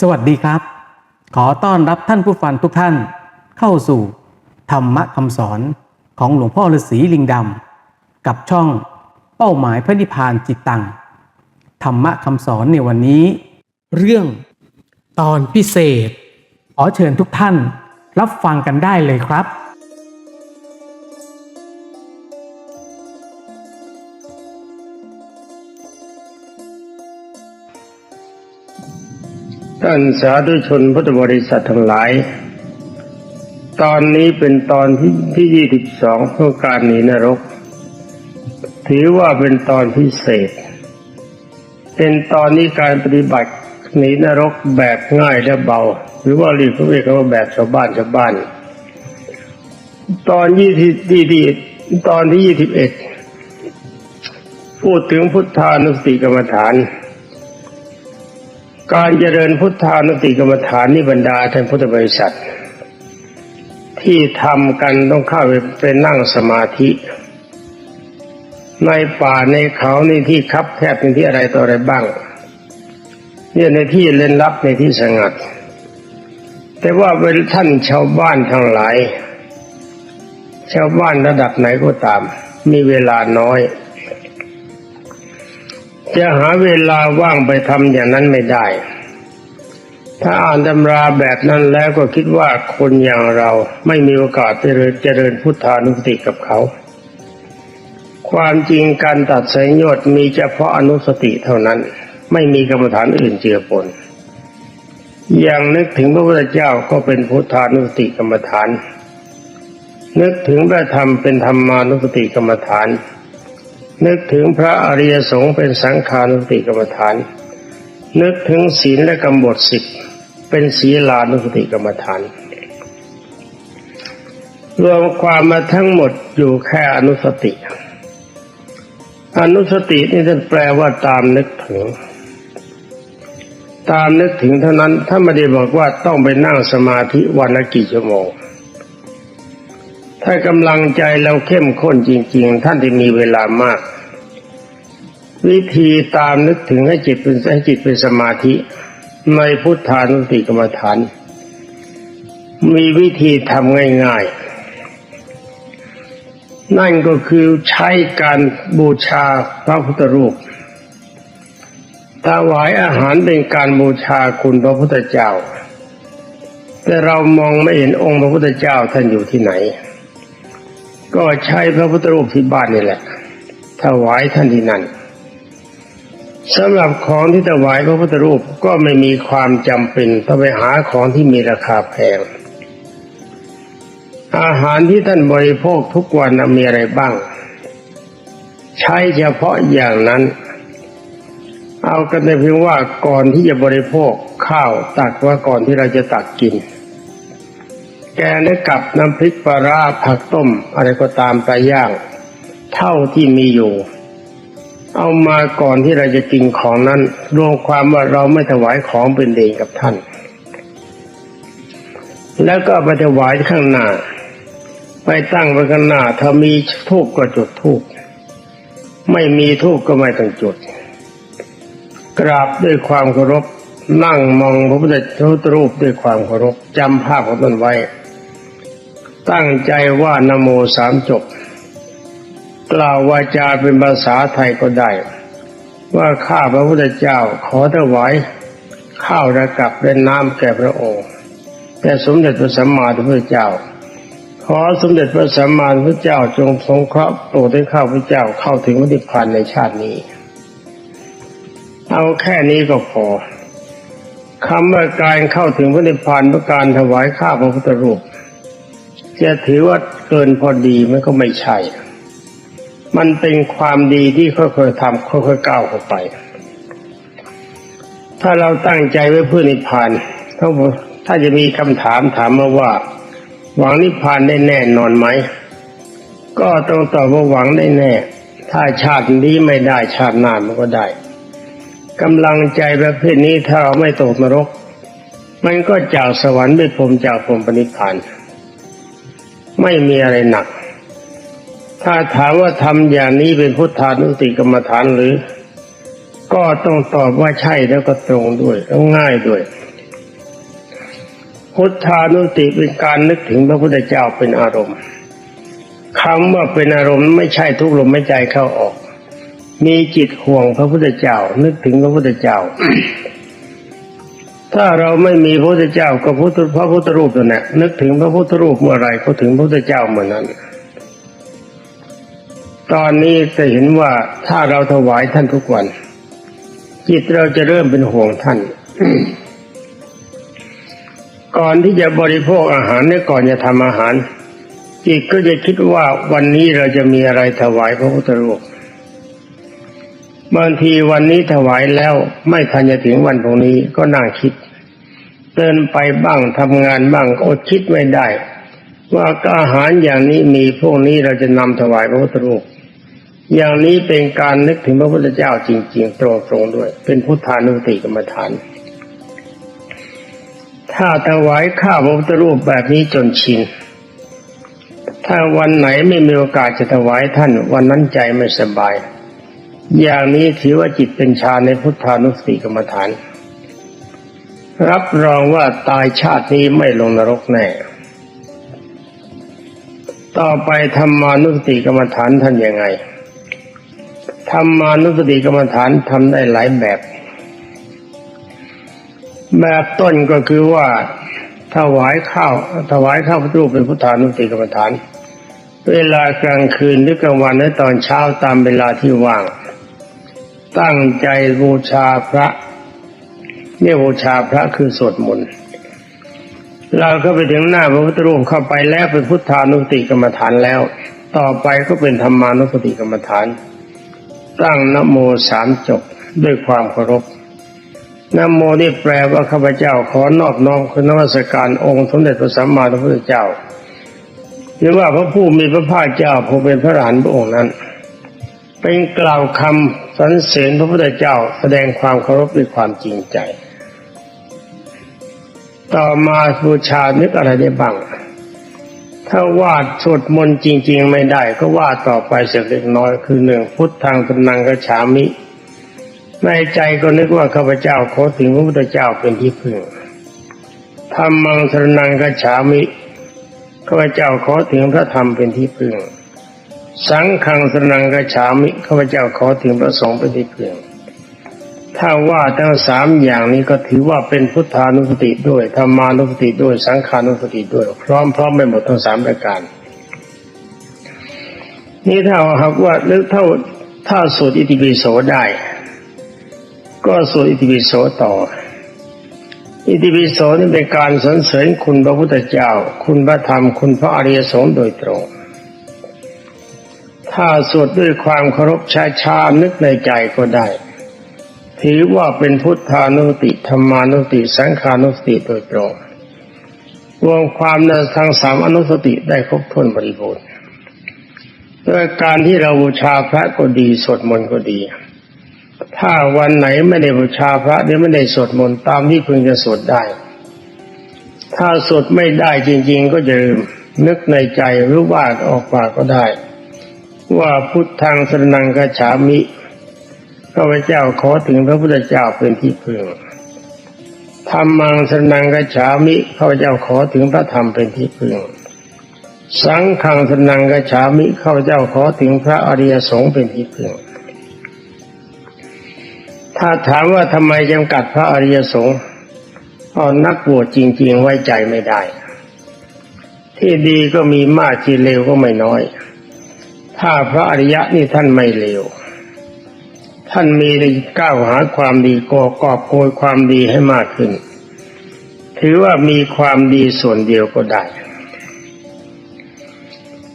สวัสดีครับ ขอต้อนรับท่านผู้ฟังทุกท่าน เข้าสู่ธรรมะคำสอนของหลวงพ่อฤาษีลิงดำกับช่องเป้าหมายพระนิพพานจิตตังธรรมะคำสอนในวันนี้ เรื่องตอนพิเศษ ขอเชิญทุกท่านรับฟังกันได้เลยครับ ท่านสาธุชนพุทธบริษัททั้งหลาย ตอนนี้เป็นตอนที่ที่ยี่สิบสองเพื่อการหนีนรก ถือว่าเป็นตอนพิเศษ เป็นตอนนี้การปฏิบัติหนีนรกแบบง่ายและเบา หรือว่าเรียกเขาเรียกว่าแบบชาวบ้านชาวบ้าน ตอนยี่สิบที่ที่ตอนที่ยี่สิบเอ็ดพูดถึงพุทธานุสติกรรมฐาน การเจริญพุทธานุติกรรมฐานนิบรรดาท่านพุทธบริษัท ที่ทำกันต้องเข้าไปเป็นนั่งสมาธิ ในป่าในเขาในที่คับแคบในที่อะไรต่ออะไรบ้าง เนี่ยในที่เล่นลับในที่สงัด แต่ว่าเป็นท่านชาวบ้านทั้งหลาย ชาวบ้านระดับไหนก็ตาม มีเวลาน้อย จะหาเวลาว่างไปทำอย่างนั้นไม่ได้ ถ้าอ่านตำราแบบนั้นแล้วก็คิดว่าคนอย่างเราไม่มีโอกาสเจริญเจริญพุทธานุสติกับเขา ความจริงการตัดสายยชน์มีเฉพาะอนุสติเท่านั้น ไม่มีกรรมฐานอื่นเจือปนอย่างนึกถึงพระพุทธเจ้าก็เป็นพุทธานุสติกรรมฐาน นึกถึงพระธรรมเป็นธรรมานุสติกรรมฐาน นึกถึงพระอริยสงฆ์เป็นสังขานุสติกรรมฐาน นึกถึงศีลและกำบทสิบเป็นศีลานุสติกรรมฐาน รวมความมาทั้งหมดอยู่แค่อนุสติ อนุสตินี่ท่านแปลว่าตามนึกถึง ตามนึกถึงเท่านั้นถ้าไม่ได้บอกว่าต้องไปนั่งสมาธิวันละกี่ชั่วโมง ถ้ากำลังใจเราเข้มข้นจริง ๆ ท่านที่มีเวลามาก วิธีตามนึกถึงให้จิตเป็นให้จิตเป็นสมาธิ ในพุทธานุสติกรรมฐาน มีวิธีทำง่าย ๆ นั่นก็คือใช้การบูชาพระพุทธรูปถวายอาหารเป็นการบูชาคุณพระพุทธเจ้า แต่เรามองไม่เห็นองค์พระพุทธเจ้าท่านอยู่ที่ไหน ก็ใช้พระพุทธรูปที่บ้านนี่แหละ ถวายท่านที่นั่นสำหรับของที่ถวายพระพุทธรูปก็ไม่มีความจำเป็นต้องไปหาของที่มีราคาแพง อาหารที่ท่านบริโภคทุกวันมีอะไรบ้าง ใช้เฉพาะอย่างนั้น เอากันในเพียงว่าก่อนที่จะบริโภคข้าวตักว่าก่อนที่เราจะตักกิน แกงและกับน้ำพริกปลาร้าผักต้ม อะไรก็ตามไปย่าง เท่าที่มีอยู่ เอามาก่อนที่เราจะกินของนั้น รวมความว่าเราไม่ถวายของเป็นเดงกับท่าน แล้วก็ไปถวายข้างหน้าไปตั้งไว้ข้างหน้าถ้ามีทูบก็จุดทูบไม่มีทูบก็ไม่ต้องจุด กราบด้วยความเคารพนั่งมองพระพุทธรูปด้วยความเคารพจำภาพของตนไว้ ตั้งใจว่านโมสามจบ กล่าววาจาเป็นภาษาไทยก็ได้ ว่าข้าพระพุทธเจ้าขอถวายข้าวระกับและน้ำแก่พระองค์แต่สมเด็จพระสัมมาสัมพุทธเจ้า ขอสมเด็จพระสัมมาสัมพุทธเจ้าจงทรงเคราะห์โปรดให้ข้าพระเจ้าเข้าถึงวินิพพานในชาตินี้ เอาแค่นี้ก็พอคำว่าการเข้าถึงพระนิพพานเพื่อการถวายข้าพระพุทธรูป จะถือว่าเกินพอดีมันก็ไม่ใช่ มันเป็นความดีที่ค่อยๆทำค่อยๆก้าวเข้าไป ถ้าเราตั้งใจไว้เพื่อนิพพานถ้าถ้าจะมีคำถามถามมาว่า หวังนิพพานได้แน่นอนไหม ก็ต้องตอบว่าหวังได้แน่ ถ้าชาตินี้ไม่ได้ชาติหน้ามันก็ได้กำลังใจประเภทนี้ถ้าไม่ตกนรก มันก็จากสวรรค์ไปพรมจากพรหมปณิพพาน ไม่มีอะไรหนัก ถ้าถามว่าทำอย่างนี้เป็นพุทธานุสติกรรมฐานหรือ ก็ต้องตอบว่าใช่แล้วก็ตรงด้วยแล้วง่ายด้วย พุทธานุสติเป็นการนึกถึงพระพุทธเจ้าเป็นอารมณ์คำว่าเป็นอารมณ์ไม่ใช่ทุกลมหายใจเข้าออก มีจิตห่วงพระพุทธเจ้า นึกถึงพระพุทธเจ้า ถ้าเราไม่มีพระพุทธเจ้าก็พุทธพระพุทธรูปตัวนี้นึกถึงพระพุทธรูปเมื่อไรก็ถึงพระพุทธเจ้าเมื่อนั้น ตอนนี้จะเห็นว่าถ้าเราถวายท่านทุกวัน จิตเราจะเริ่มเป็นห่วงท่าน ก่อนที่จะบริโภคอาหารเนี่ยก่อนจะทำอาหาร จิตก็จะคิดว่าวันนี้เราจะมีอะไรถวายพระพุทธรูปบางทีวันนี้ถวายแล้วไม่ทันจะถึงวันพรุ่งนี้ก็นั่งคิด เดินไปบ้างทำงานบ้างก็คิดไม่ได้ ว่าอาหารอย่างนี้มีพวกนี้เราจะนำถวายพระพุทธรูปอย่างนี้เป็นการนึกถึงพระพุทธเจ้าจริง ๆ ตรงๆด้วย เป็นพุทธานุสติกรรมฐาน ถ้าถวายข้าวพระพุทธรูปแบบนี้จนชินถ้าวันไหนไม่มีโอกาสจะถวายท่าน วันนั้นใจไม่สบาย อย่างนี้ถือว่าจิตเป็นฌานในพุทธานุสติกรรมฐาน รับรองว่าตายชาตินี้ไม่ลงนรกแน่ ต่อไปธรรมานุสติกรรมฐานท่านยังไงธรรมานุสติกรรมฐานทำได้หลายแบบ แบบต้นก็คือว่าถวายข้าวถวายข้าวพระรูปเป็นพุทธานุสติกรรมฐาน เวลากลางคืนหรือกลางวันหรือตอนเช้าตามเวลาที่ว่าง ตั้งใจบูชาพระ เนี่ยบูชาพระคือสวดมนต์เราก็ไปถึงหน้าพระพุทธรูปเข้าไปแล้วเป็นพุทธานุสติกรรมฐานแล้ว ต่อไปก็เป็นธรรมานุสติกรรมฐาน ตั้งนโมสามจบด้วยความเคารพนโมนี่แปลว่าข้าพเจ้าขอนอบน้อมคุณนวัสการองค์สมเด็จพระสัมมาสัมพุทธเจ้าหรือว่าพระผู้มีพระภาคเจ้าผู้เป็นพระอรหันพระองค์นั้น เป็นกล่าวคำสรรเสริญพระพุทธเจ้าแสดงความเคารพด้วยความจริงใจ ต่อมาบูชานึกอะไรได้บ้าง ถ้าวาดสวดมนต์จริง ๆ ไม่ได้ ก็วาดต่อไปสักเล็กน้อยคือหนึ่งพุทธังตนังกระฉามิ ในใจก็นึกว่าข้าพเจ้าขอถึงพระพุทธเจ้าเป็นที่พึ่งธรรมังสรนังกระฉามิข้าพเจ้าขอถึงพระธรรมเป็นที่พึ่ง สังฆังสนังกระฉามิข้าพเจ้าขอถึงพระสงฆ์เป็นที่เพึ่งถ้าว่าทั้งสามอย่างนี้ก็ถือว่าเป็นพุทธานุสติด้วยธรรมานุสติด้วย สังขานุสติด้วย พร้อมพร้อมไปหมดทั้งสามประการ นี่ถ้าหากว่านึกเท่าถ้าสวดอิติปิโสได้ ก็สวดอิติปิโสต่อ อิติปิโสนี่เป็นการสรรเสริญคุณพระพุทธเจ้า คุณพระธรรมคุณพระอริยสงฆ์โดยตรง ถ้าสวดด้วยความเคารพช้านึกในใจก็ได้ ถือว่าเป็นพุทธานุสติธรรมานุสติ สังขานุสติโดยตรงรวมความในทางสามอนุสติได้ครบถ้วนบริบูรณ์ด้วยการที่เราบูชาพระก็ดีสวดมนต์ก็ดี ถ้าวันไหนไม่ได้บูชาพระหรือไม่ได้สวดมนต์ตามที่พึงจะสวดได้ ถ้าสวดไม่ได้จริง ๆ ก็จะลืมนึกในใจหรือว่าดออกปากก็ได้ ว่าพุทธังสรนังกฉามิข้าพเจ้าขอถึงพระพุทธเจ้าเป็นที่พึ่งธรรมังสรนังกฉามิข้าพเจ้าขอถึงพระธรรมเป็นที่พึ่ง สังฆังสรนังกฉามิข้าพเจ้าขอถึงพระอริยสงฆ์เป็นที่พึ่ง ถ้าถามว่าทำไมจำกัดพระอริยสงฆ์เอานักบวชจริง ๆ ไว้ใจไม่ได้ ที่ดีก็มีมากที่เลวก็ไม่น้อย ถ้าพระอริยะนี่ท่านไม่เลว ท่านมีได้ก้าวหาความดีก่อกอบโกยความดีให้มากขึ้น ถือว่ามีความดีส่วนเดียวก็ได้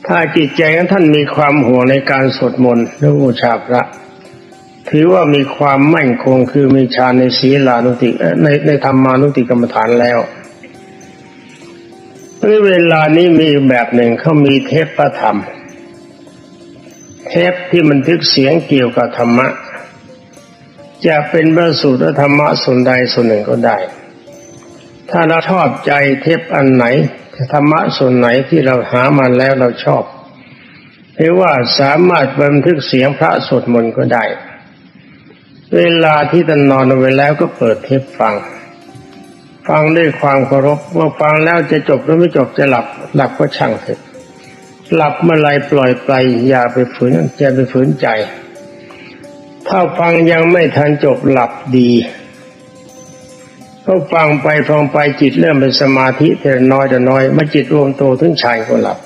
ถ้าจิตใจของท่านมีความห่วงในการสวดมนต์หรือบูชาพระ ถือว่ามีความมั่นคงคือมีฌานในศีลานุติในในธรรมานุติกรรมฐานแล้วในเวลานี้มีแบบหนึ่งเขามีเทปประธรรม เทปที่บันทึกเสียงเกี่ยวกับธรรมะ จะเป็นพระสูตรธรรมะส่วนใดส่วนหนึ่งก็ได้ ถ้าเราชอบใจเทปอันไหนธรรมะส่วนไหนที่เราหามาแล้วเราชอบหรือว่าสามารถบันทึกเสียงพระสวดมนต์ก็ได้ เวลาที่ท่านนอนไว้แล้วก็เปิดเทปฟัง ฟังด้วยความเคารพเมื่อฟังแล้วจะจบหรือไม่จบจะหลับหลับก็ช่างเถอะ หลับเมื่อไรปล่อยไป อย่าไปฝืนอย่าไปฝืนใจ ถ้าฟังยังไม่ทันจบหลับดีก็ฟังไปฟังไปจิตเริ่มเป็นสมาธิแต่น้อยแต่น้อยเมื่อจิตรวมตัวถึงฌานก็หลับ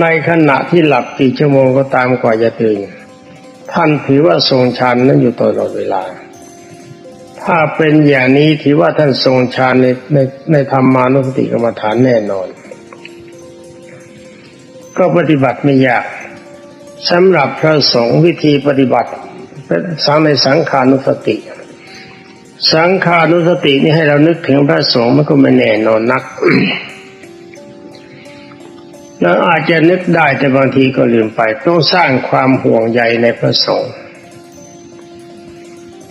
ในขณะที่หลับกี่ชั่วโมงก็ตามกว่าจะตื่นท่านถือว่าทรงฌานนั้นอยู่ตลอดเวลา ถ้าเป็นอย่างนี้ถือว่าท่านทรงฌานในในในธรรมานุสติกรรมฐานแน่นอน ก็ปฏิบัติไม่ยากสำหรับพระสงฆ์วิธีปฏิบัติสังในสังขานุสติ สังขานุสตินี่ให้เรานึกถึงพระสงฆ์มันก็ไม่แน่นอนนักเราอาจจะนึกได้แต่บางทีก็ลืมไปต้องสร้างความห่วงใยในพระสงฆ์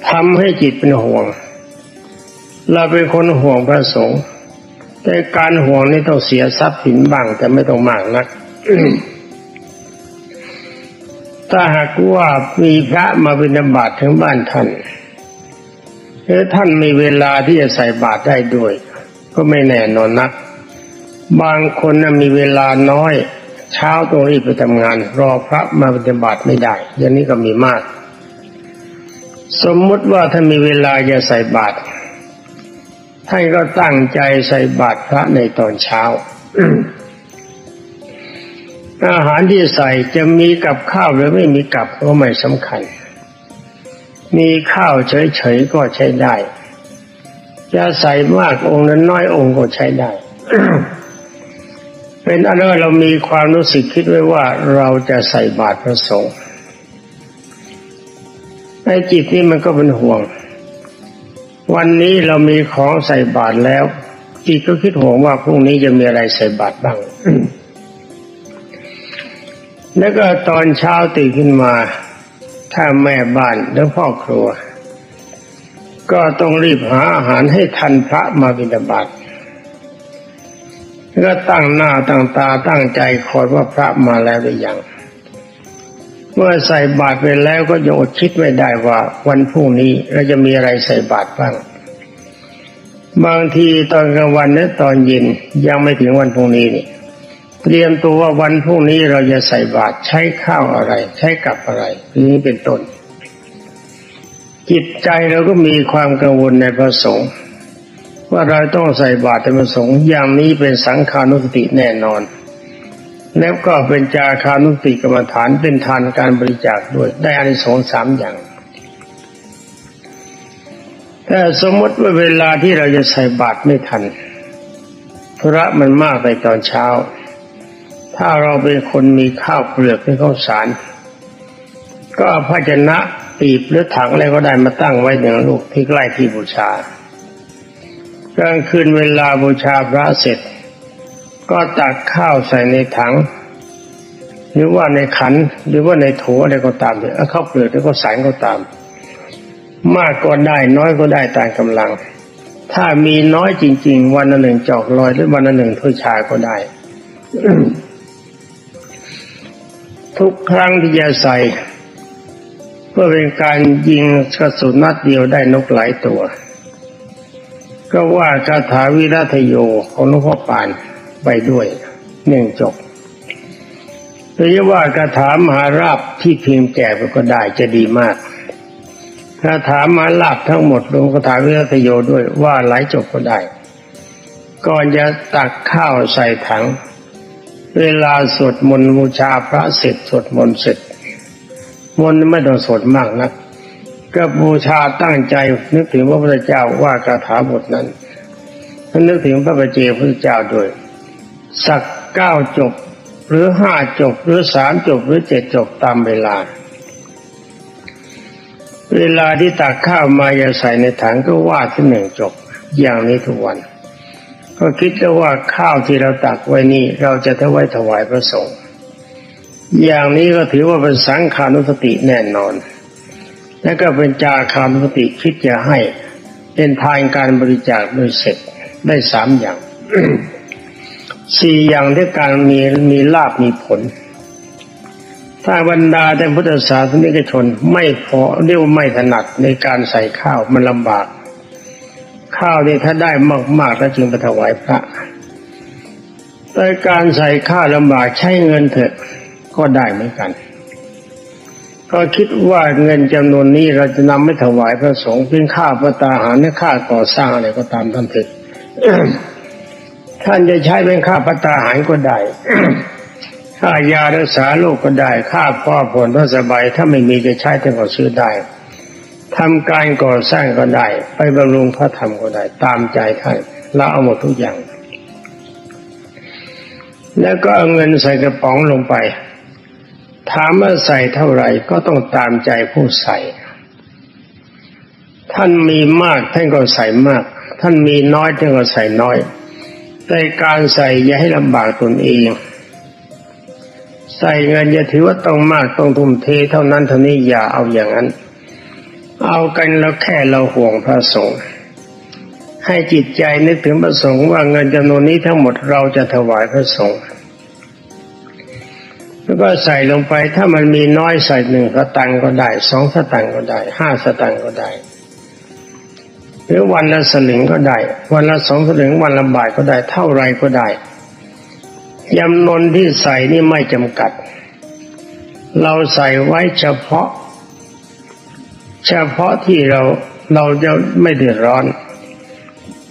ทำให้จิตเป็นห่วง เราเป็นคนห่วงพระสงฆ์แต่การห่วงนี่ต้องเสียทรัพย์สินบ้างแต่ไม่ต้องมากนัก ถ้าหากว่ามีพระมาบิณฑบาตถึงบ้านท่านหรือท่านมีเวลาที่จะใส่บาตรได้ด้วย ก็ไม่แน่นอนนัก บางคนนะมีเวลาน้อย เช้าต้องรีบไปทำงาน รอพระมาบิณฑบาตไม่ได้อย่างนี้ก็มีมาก สมมุติว่าถ้ามีเวลาจะใส่บาตรท่านก็ตั้งใจใส่บาตรพระในตอนเช้า อาหารที่ใส่จะมีกับข้าวหรือไม่มีกับก็ไม่สำคัญ มีข้าวเฉยๆก็ใช้ได้ จะใส่มากองค์นั้นน้อยองค์ก็ใช้ได้ เป็นอันว่าเรามีความรู้สึกคิดไว้ว่าเราจะใส่บาตรพระสงฆ์ในจิตนี้มันก็เป็นห่วง วันนี้เรามีของใส่บาตรแล้ว จิตก็คิดห่วงว่าพรุ่งนี้จะมีอะไรใส่บาตรบ้าง แล้วก็ตอนเช้าตื่นขึ้นมา ถ้าแม่บ้านหรือพ่อครัว ก็ต้องรีบหาอาหารให้ทันพระมาบิณฑบาตก็ตั้งหน้าตั้งตาตั้งใจคอยว่าพระมาแล้วหรือยัง เมื่อใส่บาตรไปแล้วก็ยังอดคิดไม่ได้ว่า วันพรุ่งนี้เราจะมีอะไรใส่บาตรบ้าง บางทีตอนกลางวันหรือตอนเย็นยังไม่ถึงวันพรุ่งนี้นี่ เตรียมตัวว่าวันพรุ่งนี้เราจะใส่บาตรใช้ข้าวอะไร ใช้กับอะไรนี้เป็นต้น จิตใจเราก็มีความกังวลในพระสงฆ์ว่าเราต้องใส่บาตรในพระสงฆ์อย่างนี้เป็นสังขานุสติแน่นอน แล้วก็เป็นจาคานุสติกรรมฐานเป็นทานการบริจาคด้วยได้อานิสงส์สามอย่างแต่สมมติว่าเวลาที่เราจะใส่บาตรไม่ทันธุระมันมากในตอนเช้า ถ้าเราเป็นคนมีข้าวเปลือกในข้าวสาร ก็ภาชนะปีบหรือถังอะไรก็ได้มาตั้งไว้หนึ่งลูกที่ใกล้ที่บูชากลางคืนเวลาบูชาพระเสร็จ ก็ตักข้าวใส่ในถัง หรือว่าในขันหรือว่าในโถอะไรก็ตามเถอะข้าวเปลือกหรือข้าวสารก็ตาม มากก็ได้น้อยก็ได้ตามกำลัง ถ้ามีน้อยจริง ๆ วันละหนึ่งจอกลอยหรือวันละหนึ่งถ้วยชาก็ได้ ทุกครั้งที่จะใส่เพื่อเป็นการยิงกระสุนนัดเดียวได้นกหลายตัว ก็ว่าคาถาวิรัตโยของหลวงพ่อปานไปด้วยหนึ่งจบหรือว่าคาถามหาราบที่เพียงแก่ไปก็ได้จะดีมากคาถามหาลาบทั้งหมดลงคาถาวิรัตโยด้วยว่าหลายจบก็ได้ ก่อนจะตักข้าวใส่ถัง เวลาสวดมนต์บูชาพระเสร็จสวดมนต์เสร็จมนต์ไม่ต้องสวดมากนะก็บูชาตั้งใจนึกถึงพระพุทธเจ้าว่าคาถาบทนั้นนึกถึงพระปเจพระเจ้าด้วย สักเก้าจบ หรือห้าจบ หรือสามจบหรือเจ็ดจบตามเวลา เวลาที่ตักข้าวมาอย่าใส่ในถังก็ว่าที่หนึ่งจบ อย่างนี้ทุกวัน ก็คิดแล้วว่าข้าวที่เราตักไว้นี่เราจะถวายถวายพระสงฆ์อย่างนี้ก็ถือว่าเป็นสังขานุสติแน่นอน และก็เป็นจาคานุสติคิดจะให้เป็นทานการบริจาคโดยเสร็จได้สามอย่างสี่อย่างด้วยการมีมีลาบมีผล ถ้าบรรดาแต่พุทธศาสนิกชนไม่พอเรียกว่าไม่ถนัดในการใส่ข้าวมันลำบาก ข้าวนี่ถ้าได้มากๆแล้วจึงไปถวายพระแต่การใส่ข้าวลำบากใช้เงินเถอะก็ได้เหมือนกัน ก็คิดว่าเงินจำนวนนี้เราจะนำไม่ถวายพระสงฆ์เป็นค่าประตาหารและค่าก่อสร้างอะไรก็ตามท่านเถิดท่านจะใช้เป็นค่าประตาหารก็ได้ค่ายารักษาโรคก็ได้ ค่าพ่อผลพระสบาย ถ้าไม่มีจะใช้ท่านก็ซื้อได้ ทำการก่อสร้างก็ได้ ไปบำรุงพระธรรมก็ได้ ตามใจท่านเราเอาหมดทุกอย่าง แล้วก็เอาเงินใส่กระป๋องลงไป ถามว่าใส่เท่าไหร่ก็ต้องตามใจผู้ใส่ ท่านมีมากท่านก็ใส่มาก ท่านมีน้อยท่านก็ใส่น้อย แต่การใส่อย่าให้ลำบากตนเอง ใส่เงินอย่าถือว่าต้องมากต้องทุ่มเทเท่านั้นเท่านี้อย่าเอาอย่างนั้น เอากันแล้วแค่เราห่วงพระสงฆ์ให้จิตใจนึกถึงพระสงฆ์ว่าเงินจำนวนนี้ทั้งหมดเราจะถวายพระสงฆ์แล้วก็ใส่ลงไปถ้ามันมีน้อยใส่หนึ่งสตังก็ได้สองสตังก็ได้ห้าสตังก็ได้ หรือวันละสลึงก็ได้ วันละสองสลึงวันละบาทก็ได้เท่าไรก็ได้จำนวนที่ใส่นี่ไม่จำกัด เราใส่ไว้เฉพาะ เฉพาะที่เราเราจะไม่เดือดร้อน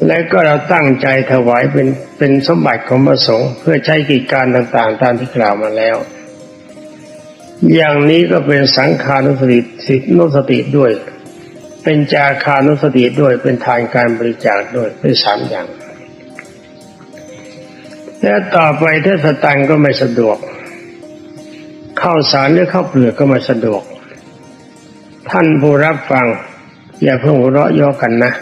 และก็เราตั้งใจถวายเป็นเป็นสมบัติของพระสงฆ์เพื่อใช้กิจการต่างๆ ตามที่กล่าวมาแล้ว อย่างนี้ก็เป็นสังขานุสติสินุสติด้วย เป็นจาคานุสติด้วยเป็นทานการบริจาคด้วยเป็นสามอย่างและต่อไปถ้าสตังก็ไม่สะดวก เข้าสารหรือเข้าเปลือกก็ไม่สะดวก ท่านผู้รับฟัง อย่าเพิ่งหัวเราะย่อกันนะ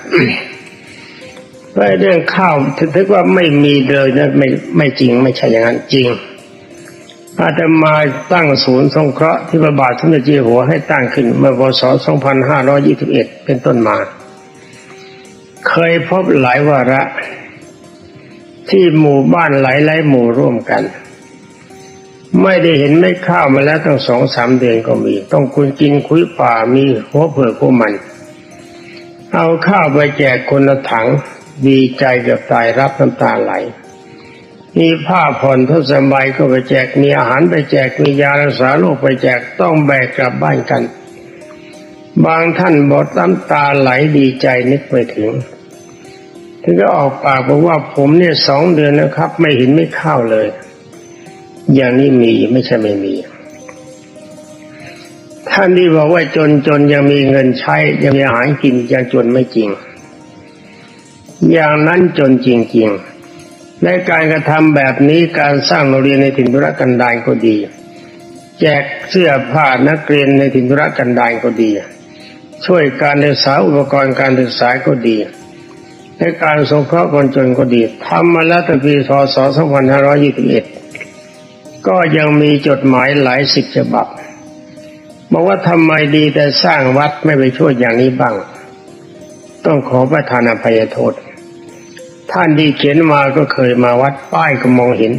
เรื่องข้าวถือว่าไม่มีเลยนะไม่ไม่จริง ไม่ใช่อย่างนั้นจริงอาตมาตั้งศูนย์สงเคราะห์ที่พระบาทสมเด็จเจ้าอยู่หัวให้ตั้งขึ้นเมื่อพศ 2521 เป็นต้นมา เคยพบหลายวาระ ที่หมู่บ้านหลายๆหมู่ร่วมกัน ไม่ได้เห็นไม่ข้าวมาแล้วตั้งสองสามเดือนก็มี ต้องคุณกินคุยป่ามีหัวเผือกหัวมัน เอาข้าวไปแจกคนละถังดีใจเกือบตายรับน้ำตาไหลมีผ้าผ่อนทุสบายก็ไปแจกมีอาหารไปแจกมียารักษาโรคไปแจกต้องแบกกลับบ้านกัน บางท่านบอกน้ำตาไหลดีใจนึกไปถึงถึงก็ออกปากบอกว่าผมเนี่ยสองเดือนนะครับ ไม่เห็นไม่ข้าวเลย อย่างนี้มีไม่ใช่ไม่มี ท่านที่บอกว่าจนจนยังมีเงินใช้ยังมีอาหารกินยังจนไม่จริง อย่างนั้นจนจริงๆในการกระทำแบบนี้การสร้างโรงเรียนในถิ่นธุรกันดารก็ดี แจกเสื้อผ้านักเรียนในถิ่นธุรกันดารก็ดี ช่วยการศึกษาอุปกรณ์การศึกษาก็ดีในการสงเคราะห์คนจนก็ดีทำมาแล้วตั้งปีพศ2521 ก็ยังมีจดหมายหลายสิบฉบับบอกว่าทำไมดีแต่สร้างวัดไม่ไปช่วยอย่างนี้บ้าง ต้องขอประทานอภัยโทษ ท่านที่เขียนมาก็เคยมาวัดป้ายก็มองเห็น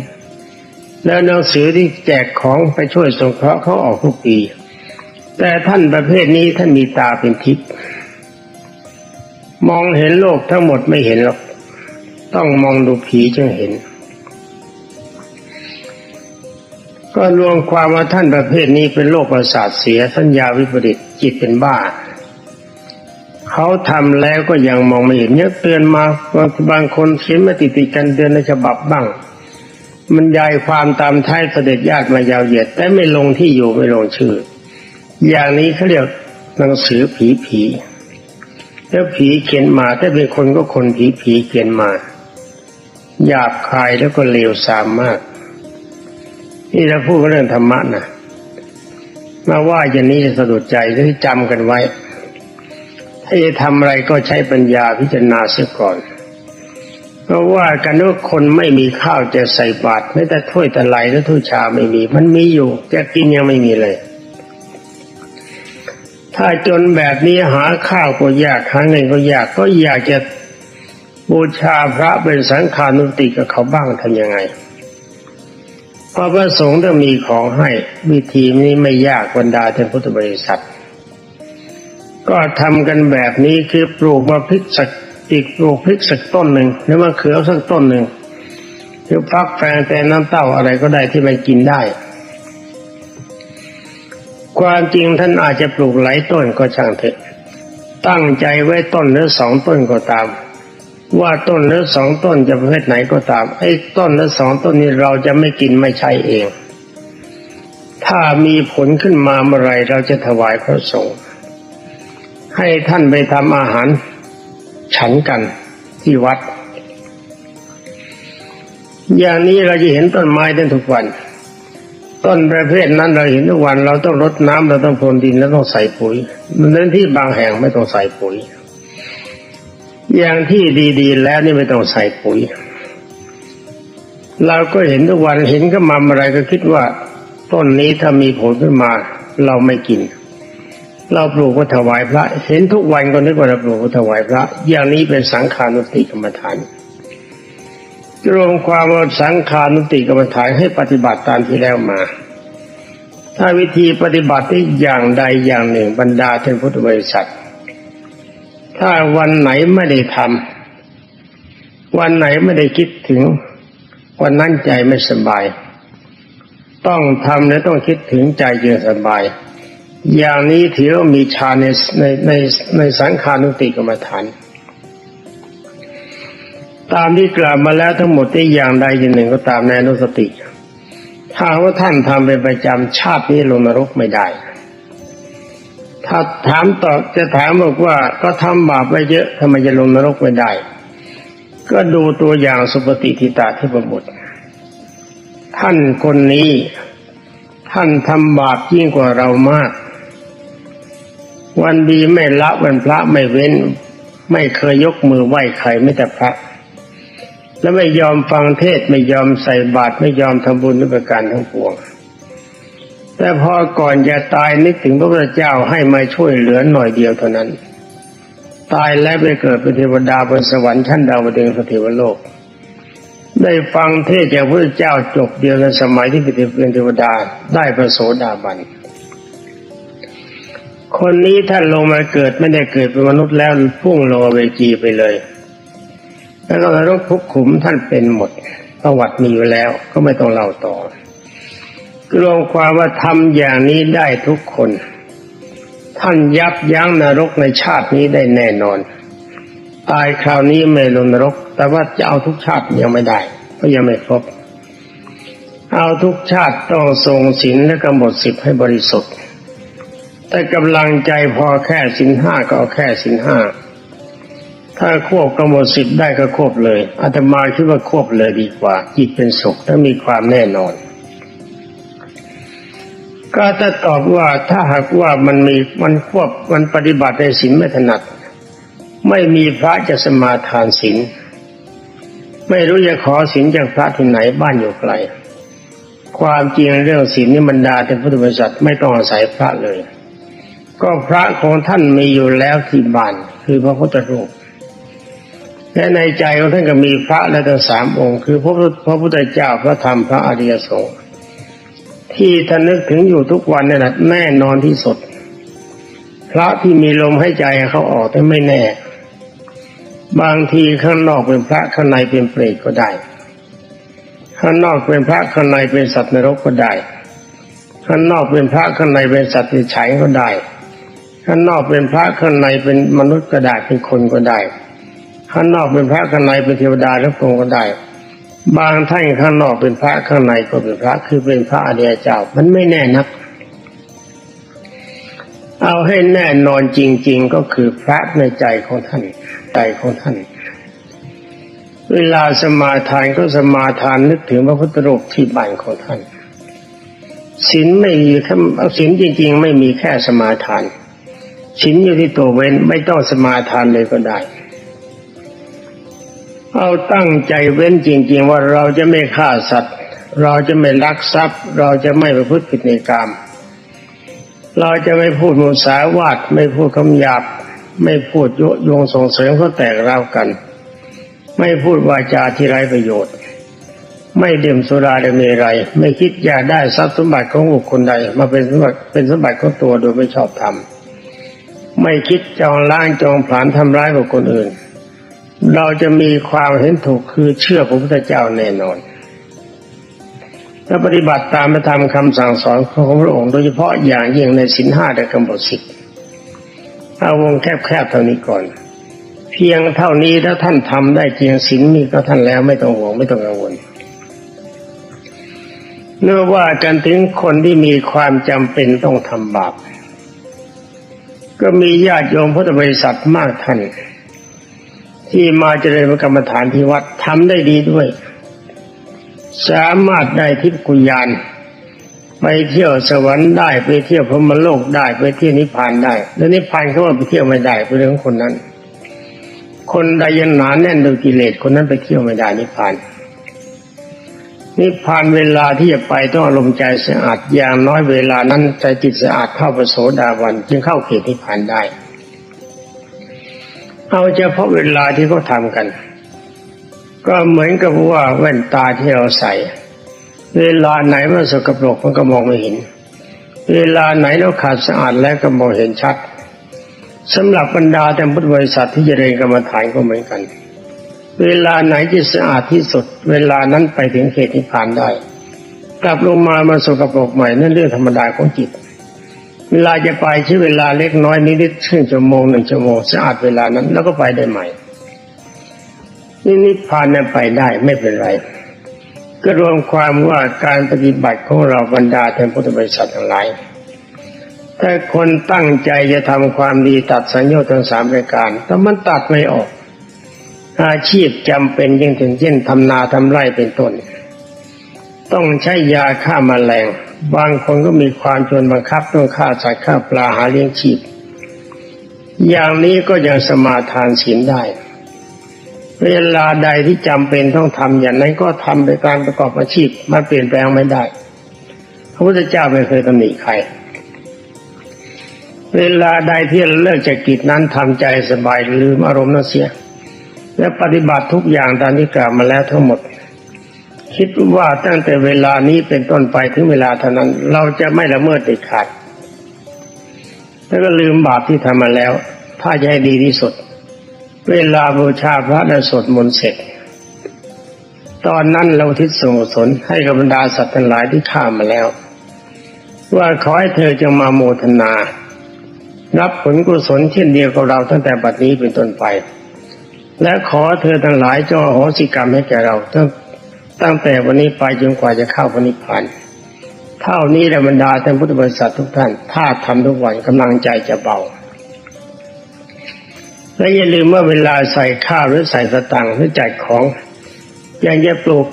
แล้วหนังสือที่แจกของไปช่วยสงเคราะห์เขาออกทุกปี แต่ท่านประเภทนี้ท่านมีตาเป็นทิพย์มองเห็นโลกทั้งหมดไม่เห็นหรอก ต้องมองดูผีจึงเห็น ก็รวมความว่าท่านประเภทนี้เป็นโรคประสาทเสียสัญญาวิปริตจิตเป็นบ้า เขาทำแล้วก็ยังมองไม่เห็นเนี่ยเตือนมาบางบางคนเขียนมาติดติดกันเดือนในฉบับบ้าง มันยายความตามท้ายเสด็จญาติมายาวเหยียดแต่ไม่ลงที่อยู่ไม่ลงชื่อ อย่างนี้เขาเรียกหนังสือผีผีแล้วผีเขียนมาถ้าเป็นคนก็คนผีผีเขียนมาหยาบคายแล้วก็เลวทรามมาก นี่เราพูดเรื่องธรรมะนะมาว่าอย่างนี้จะสะดุดใจที่จำกันไว้ ถ้าจะทำอะไรก็ใช้ปัญญาพิจารณาเสียก่อนเพราะว่ากันว่าคนไม่มีข้าวจะใส่บาตรไม่แต่ถ้วยแต่ไหลและถ้วยชาไม่มี มันมีอยู่จะกินยังไม่มีเลย ถ้าจนแบบนี้หาข้าวก็ยากหาเงินก็ยากก็อยากจะบูชาพระเป็นสังฆานุติกับเขาบ้างทำยังไง พราะพระสงฆ์ต้องมีของให้วิธีนี้ไม่ยากบรรดาท่านพุทธบริษัท ก็ทำกันแบบนี้คือปลูกมาพริกสักปีกปลูกพริกสักต้นหนึ่งหรือมะเขือสักต้นหนึ่งหรือฟักแฟงแต่น้ำเต้าอะไรก็ได้ที่มันกินได้ ความจริงท่านอาจจะปลูกหลายต้นก็ช่างเถอะ ตั้งใจไว้ต้นหรือสองต้นก็ตาม ว่าต้นหรือสองต้นจะประเภทไหนก็ตามไอ้ต้นหรือสองต้นนี้เราจะไม่กินไม่ใช่เอง ถ้ามีผลขึ้นมาเมื่อไรเราจะถวายพระสงฆ์ให้ท่านไปทำอาหาร ฉันกันที่วัด อย่างนี้เราจะเห็นต้นไม้ได้ทุกวัน ต้นประเภทนั้นเราเห็นทุกวัน เราต้องรดน้ำเราต้องพรวนดินแล้วต้องใส่ปุ๋ยเน้นที่บางแห่งไม่ต้องใส่ปุ๋ย อย่างที่ดีๆ แล้วนี่ไม่ต้องใส่ปุ๋ย เราก็เห็นทุกวันเห็นก็มาอะไรก็คิดว่า ต้นนี้ถ้ามีผลขึ้นมา เราไม่กิน เราปลูกก็ถวายพระ เห็นทุกวันก็นึกว่าเราปลูกก็ถวายพระ อย่างนี้เป็นสังขานุติกรรมฐานรวมความว่าสังขานุติกรรมฐานให้ปฏิบัติตามที่แล้วมา ถ้าวิธีปฏิบัติที่อย่างใดอย่างหนึ่งบรรดาท่านพุทธบริษัท ถ้าวันไหนไม่ได้ทำวันไหนไม่ได้คิดถึง วันนั้นใจไม่สบาย ต้องทำและต้องคิดถึงใจจึงสบาย อย่างนี้ถือว่ามีฌานในในในในสังขานุติกรรมฐาน ตามที่กล่าวมาแล้วทั้งหมดที่อย่างใดอย่างหนึ่งก็ตามในนุสติ ถ้าว่าท่านทำเป็นประจำชาตินี้ลงนรกไม่ได้ ถ้าถามตอบจะถามบอกว่าก็ทำบาปไปเยอะทำไมจะลงนรกไม่ได้ ก็ดูตัวอย่างสุปฏิทิตาเทพบุตร ท่านคนนี้ท่านทำบาปยิ่งกว่าเรามาก วันดีไม่ละวันพระไม่เว้น ไม่เคยยกมือไหว้ใครไม่แต่พระ และไม่ยอมฟังเทศไม่ยอมใส่บาตรไม่ยอมทำบุญด้วยประการทั้งปวง แต่พอก่อนจะตายนึกถึงพระพุทธเจ้าให้มาช่วยเหลือหน่อยเดียวเท่านั้น ตายแล้วไปเกิดเป็นเทวดาบนสวรรค์ชั้นดาวดึงส์สเทวโลก ได้ฟังเทศจากพระเจ้าจบเดียวในสมัยที่เป็นเทวดาได้พระโสดาบันคนนี้ท่านลงมาเกิดไม่ได้เกิดเป็นมนุษย์แล้วพุ่งลงเวจีไปเลย แล้วก็นรกทุกขุมท่านเป็นหมดประวัติมีอยู่แล้วก็ไม่ต้องเล่าต่อ รวมความว่าทำอย่างนี้ได้ทุกคน ท่านยับยั้งนรกในชาตินี้ได้แน่นอน ตายคราวนี้ไม่ลงนรก แต่ว่าจะเอาทุกชาติยังไม่ได้เพราะยังไม่ครบเอาทุกชาติต้องทรงศีลและกำหนดสิบให้บริสุทธิ์ แต่กำลังใจพอแค่สินห้าก็เอาแค่สินห้า ถ้าควบกำหนดสิบได้ก็ควบเลยอาตมาคิดว่าควบเลยดีกว่าจิตเป็นสุขและมีความแน่นอน ก็จะตอบว่าถ้าหากว่ามันมีมันควบมันปฏิบัติในศีลไม่ถนัด ไม่มีพระจะสมาทานศีลไม่รู้จะขอศีลจากพระที่ไหนบ้านอยู่ไกลความจริงเรื่องศีลนี่บรรดาเป็นพุทธบริษัทไม่ต้องอาศัยพระเลย ก็พระของท่านมีอยู่แล้วที่บ้านคือพระพุทธรูปและในใจของท่านก็มีพระและทั้งสามองค์ คือพระพุทธพระพุทธเจ้าพระธรรมพระอริยสงฆ์ ที่ท่านนึกถึงอยู่ทุกวันนี่แหละแน่นอนที่สุด พระที่มีลมให้ใจเขาออกแต่ไม่แน่ บางทีข้างนอกเป็นพระข้างในเป็นเปรตก็ได้ ข้างนอกเป็นพระข้างในเป็นสัตว์นรกก็ได้ ข้างนอกเป็นพระข้างในเป็นสัตว์ที่ฉัยก็ได้ ข้างนอกเป็นพระข้างในเป็นมนุษย์ก็ได้เป็นคนก็ได้ ข้างนอกเป็นพระข้างในเป็นเทวดาหรือพรหมก็ได้ บางท่านข้างนอกเป็นพระข้างในก็เป็นพระคือเป็นพระอริยเจ้า มันไม่แน่นัก เอาให้แน่นอนจริง ๆก็คือพระในใจของท่าน ใจของท่าน เวลาสมาทานก็สมาทานนึกถึงพระพุทธรูปที่บ้านของท่านศีลไม่มีแค่ศีลจริง ๆ ไม่มีแค่สมาทานศีลอยู่ที่ตัวเว้นไม่ต้องสมาทานเลยก็ได้ เอาตั้งใจเว้นจริง ๆ ว่าเราจะไม่ฆ่าสัตว์ เราจะไม่ลักทรัพย์ เราจะไม่ประพฤติผิดในกรรมเราจะไม่พูดมุสาวาทไม่พูดคำหยาบ ไม่พูดโยโยงส่งเสริมเขาแตกร้าวกัน ไม่พูดวาจาที่ไร้ประโยชน์ ไม่ดื่มสุราดเมรัยไม่คิดอยากได้ทรัพย์สมบัติของบุคคลใด มาเป็นสมบัติเป็นสมบัติของตัวโดยไม่ชอบธรรมไม่คิดจองล้างจองผลาญทำร้ายบุคคลอื่น เราจะมีความเห็นถูกคือเชื่อพระพุทธเจ้าแน่นอนถ้าปฏิบัติตามพระธรรมคำสั่งสอนของพระองค์โดยเฉพาะอย่างยิ่งในสินห้าและกำหนดสิทธิ์เอาวงแคบๆเท่านี้ก่อน เพียงเท่านี้ถ้าท่านทำได้จริงสินมีก็ท่านแล้วไม่ต้องห่วงไม่ต้องกังวลเนื่อว่ากันถึงคนที่มีความจำเป็นต้องทำบาปก็มีญาติโยมพุทธบริษัทมากท่าน ที่มาเจริญกรรมฐานที่วัดทำได้ดีด้วย สามารถได้ทิพย์กุญญาณไปเที่ยวสวรรค์ได้ไปเที่ยวพรหมโลกได้ไปเที่ยวนิพพานได้ แล้วนิพพานเขาว่าไปเที่ยวไม่ได้เป็นเรื่องของคนนั้น คนใดยังหนาแน่นโดยกิเลสคนนั้นไปเที่ยวไม่ได้นิพพาน นิพพานเวลาที่จะไปต้องอารมณ์ใจสะอาดอย่างน้อยเวลานั้นใจจิตสะอาดเข้าประโสดาวันจึงเข้าเขตนิพพานได้ เอาเฉพาะเวลาที่เขาทำกัน ก็เหมือนกับว่าแว่นตาที่เราใส่ เวลาไหนมันสกปรกมันก็มองไม่เห็น เวลาไหนเราขาดสะอาดแล้วก็มองเห็นชัดสำหรับบรรดาแต่พุทธบริษัทที่จะเรียนกรรมฐานก็เหมือนกัน เวลาไหนที่สะอาดที่สุด เวลานั้นไปถึงเขตนิพพานได้ กลับลงมามาสกปรกใหม่นั่นเรื่องธรรมดาของจิต เวลาจะไปใช้เวลาเล็กน้อยนิดๆครึ่งชั่วโมงหนึ่งชั่วโมงสะอาดเวลานั้น แล้วก็ไปได้ใหม่นี่นิพพานนี่ยไปได้ไม่เป็นไร ก็รวมความว่าการปฏิบัติของเราบรรดาแทนพุทธบริษัททั้งหลายถ้าคนตั้งใจจะทำความดีตัดสัญญาทั้งสามรายการแต่มันตัดไม่ออก อาชีพจำเป็นยิ่งถึงเช่นทำนาทำไร่เป็นต้น ต้องใช้ยาฆ่ามาแมลง บางคนก็มีความจนบังคับต้องฆ่าสัตว์ฆ่าปลาหาเลี้ยงชีพ อย่างนี้ก็ยังสมาทานศีลได้ เวลาใดที่จำเป็นต้องทำอย่างนั้นก็ทำไปการประกอบอาชีพมันเปลี่ยนแปลงไม่ได้ พระพุทธเจ้าไม่เคยตำหนิใคร เวลาใดที่เราเลิกจากกิจนั้นทำใจสบายลืมอารมณ์นั้นเสีย และปฏิบัติทุกอย่างตามที่กล่าวมาแล้วทั้งหมด คิดว่าตั้งแต่เวลานี้เป็นต้นไปถึงเวลาเท่านั้น เราจะไม่ละเมิดเด็ดขาด แล้วก็ลืมบาปที่ทำมาแล้ว ถ้าจะให้ดีที่สุด เวลาบูชาพระและสวดมนต์เสร็จ ตอนนั้นเราทิศส่งกุศให้กับบรรดาสัตว์ทั้งหลายที่ข้ามาแล้ว ว่าขอให้เธอจงมาโมทนา รับผลกุศลเช่นเดียวกับเราตั้งแต่บัดนี้เป็นต้นไปและขอเธอทั้งหลายจงอโหสิกรรมให้แก่เราตั้ง ตั้งแต่วันนี้ไปจนกว่าจะเข้าพระนิพพานเท่านี้แหละบรรดาท่านพุทธบริษัททุกท่าน ถ้าทำทุกวันกำลังใจจะเบา และอย่าลืมว่าเวลาใส่ข้าวหรือใส่สตังหรือจัดของอย่างจะปลูก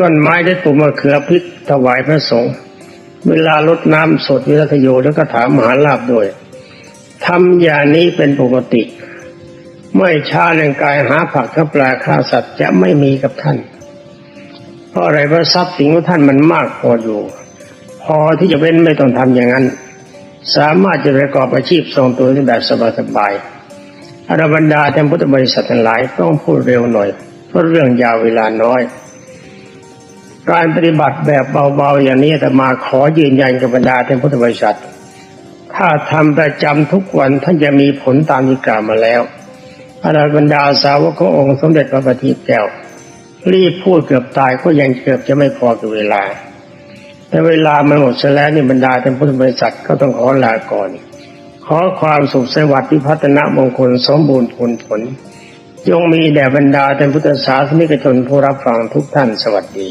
ต้นไม้ได้ปลูกมะเขือพริกถวายพระสงฆ์เวลาลดน้ำสดวิรัตโยแล้วก็ถามมหาลาบด้วยทำอย่างนี้เป็นปกติ ไม่ช้าเรื่องกายหาผักข้าปลาข้าสัตว์จะไม่มีกับท่าน เพราะอะไรเพราะทรัพย์สินของท่านมันมากพออยู่ พอที่จะเป็นไม่ต้องทำอย่างนั้น สามารถจะประกอบอาชีพทรงตัวได้แบบสบายๆอรบรรดาแทนพุทธบริษัททั้งหลายต้องพูดเร็วหน่อย เพราะเรื่องยาวเวลาน้อย การปฏิบัติแบบเบาๆอย่างนี้แต่มาขอยืนยันกับบรรดาแทนพุทธบริษัท ถ้าทำประจำทุกวันท่านจะมีผลตามที่กล่าวมาแล้วอรบรรดาสาวกขององค์สมเด็จพระบัณฑิตแก้ว รีบพูดเกือบตายก็ยังเกือบจะไม่พอกับเวลาแต่เวลามันหมดเสแล้วนี่บรรดาท่านพุทธบริษัทก็ต้องขอลาก่อน ขอความสุขสวัสดิ์พิพัฒนมงคลสมบูรณ์ผลผลยงมีแด่บรรดาท่านพุทธศาสนิกชนผู้รับฟังทุกท่านสวัสดี